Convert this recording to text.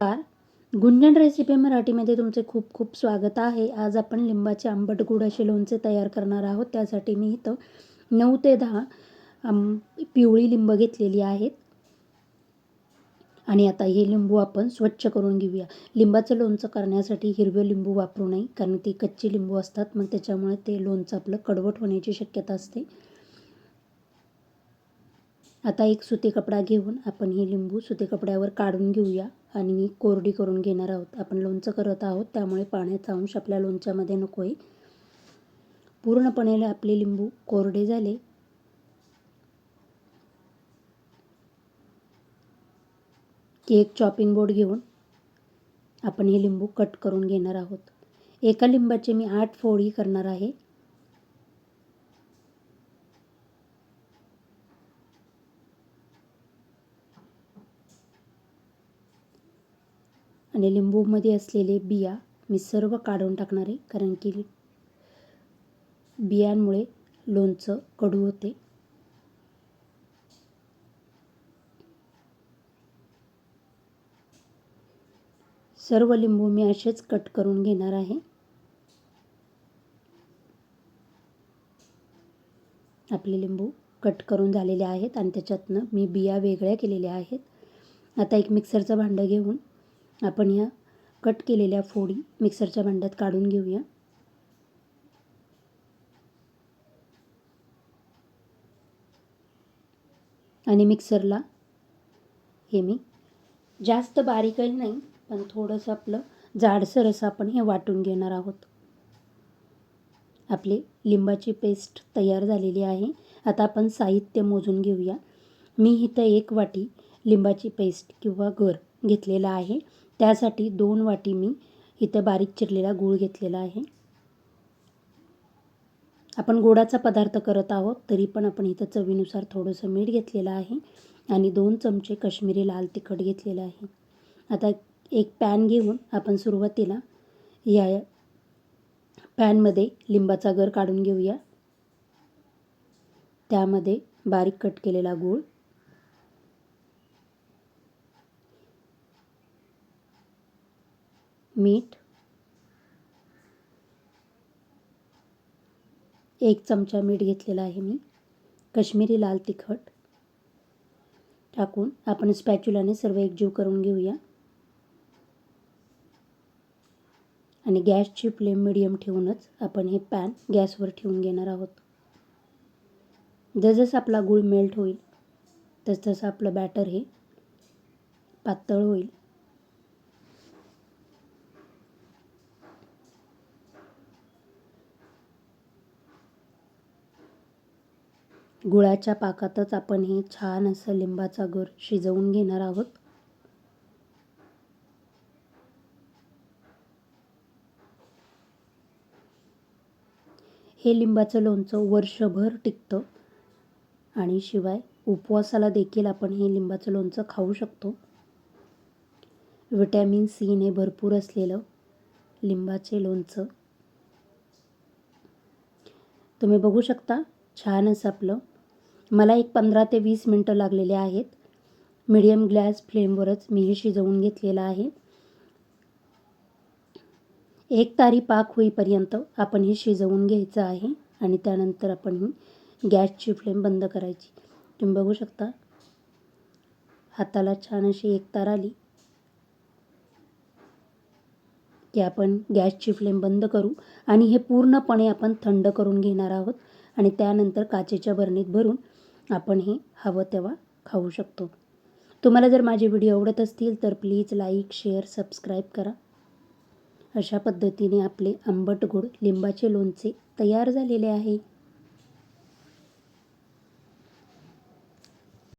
नमस्कार. गुंजन रेसिपी मराठीमध्ये तुमचे खूप खूप स्वागत आहे. आज आपण लिंबाचे आंबट गोड असे लोणचे तयार करणार आहोत. त्यासाठी मी इथं नऊ ते दहा पिवळी लिंब घेतलेली आहेत. आणि आता हे लिंबू आपण स्वच्छ करून घेऊया. लिंबाचं लोणचं करण्यासाठी हिरवे लिंबू वापरू नये कारण ते कच्चे लिंबू असतात मग त्याच्यामुळे ते लोणचं आपलं कडवट होण्याची शक्यता असते. आता एक सुती कपडा घेऊन आपण हे लिंबू सुती कपड्यावर काढून घेऊया. आणि कोरडी करून घेणार आहोत. आपण लोणचं करत आहोत त्यामुळे पाण्याचा अंश आपल्या लोणच्यामध्ये नको आहे पूर्णपणे आपले लिंबू कोरडे झाले. की एक चॉपिंग बोर्ड घेऊन आपण हे लिंबू कट करून घेणार आहोत. एका लिंबाचे मी आठ फोडी करणार आहे. आणि लिंबूमध्ये असलेले बिया मी सर्व काढून टाकणार आहे कारण की बियांमुळे लोणचं कडू होते. सर्व लिंबू मी असेच कट करून घेणार आहे. आपले लिंबू कट करून झालेले आहेत आणि त्याच्यातनं मी बिया वेगळ्या केलेल्या आहेत. आता एक मिक्सरचं भांडं घेऊन आपण या कट केलेल्या फोडी मिक्सरच्या भांड्यात काढून घेऊया. आणि मिक्सरला हे मी जास्त बारीकही नाही पण थोडंसं आपलं जाडसर असं आपण हे वाटून घेणार आहोत. आपली लिंबाची पेस्ट तयार झालेली आहे. आता आपण साहित्य मोजून घेऊया. मी इथं एक वाटी लिंबाची पेस्ट किंवा गर घेतलेला आहे. त्यासाठी दोन वाटी मी इथं बारीक चिरलेला गूळ घेतलेला आहे. आपण गोडाचा पदार्थ करत आहोत तरी पण आपण इथं चवीनुसार थोडंसं मीठ घेतलेलं आहे आणि दोन चमचे कश्मीरी लाल तिखट घेतलेलं आहे. आता एक पॅन घेऊन आपण सुरुवातीला या पॅनमध्ये लिंबाचा गर काढून घेऊया. त्यामध्ये बारीक कट केलेला गूळ मीठ एक चमचा मीठ घेतलेला आहे मी कश्मीरी लाल तिखट टाकून आपण स्पॅच्युलाने सर्व एकजीव करून घेऊया. आणि गॅसची फ्लेम मिडियम ठेवूनच आपण हे पॅन गॅसवर ठेवून घेणार आहोत. जसजसं आपला गूळ मेल्ट होईल तसतसं आपलं बॅटर हे पातळ होईल. गुळाच्या पाकातच आपण हे छान असं लिंबाचा गर शिजवून घेणार आहोत. हे लिंबाचं लोणचं वर्षभर टिकतं आणि शिवाय उपवासाला देखील आपण हे लिंबाचं लोणचं खाऊ शकतो. विटॅमिन सीने भरपूर असलेलं लिंबाचे लोणचं. तुम्ही बघू शकता छान आपलं. मला एक पंधरा ते वीस मिनटं लागलेले आहेत. मिडियम ग्लॅस फ्लेमवरच मी हे शिजवून घेतलेलं आहे. एक तारी पाक होईपर्यंत आपण हे शिजवून घ्यायचं आहे आणि त्यानंतर आपण ही गॅसची फ्लेम बंद करायची. तुम्ही बघू शकता. हाताला छान अशी एक तार आली. की आपण गॅसची फ्लेम बंद करू आणि हे पूर्णपणे आपण थंड करून घेणार आहोत. आणि त्यानंतर काचेच्या बरणीत भरून आपण हे हवं तेव्हा खाऊ शकतो. तुम्हाला जर माझे व्हिडिओ आवडत असतील तर प्लीज लाईक शेअर सबस्क्राईब करा. अशा पद्धतीने आपले आंबट गोड लिंबाचे लोणचे तयार झालेले आहे.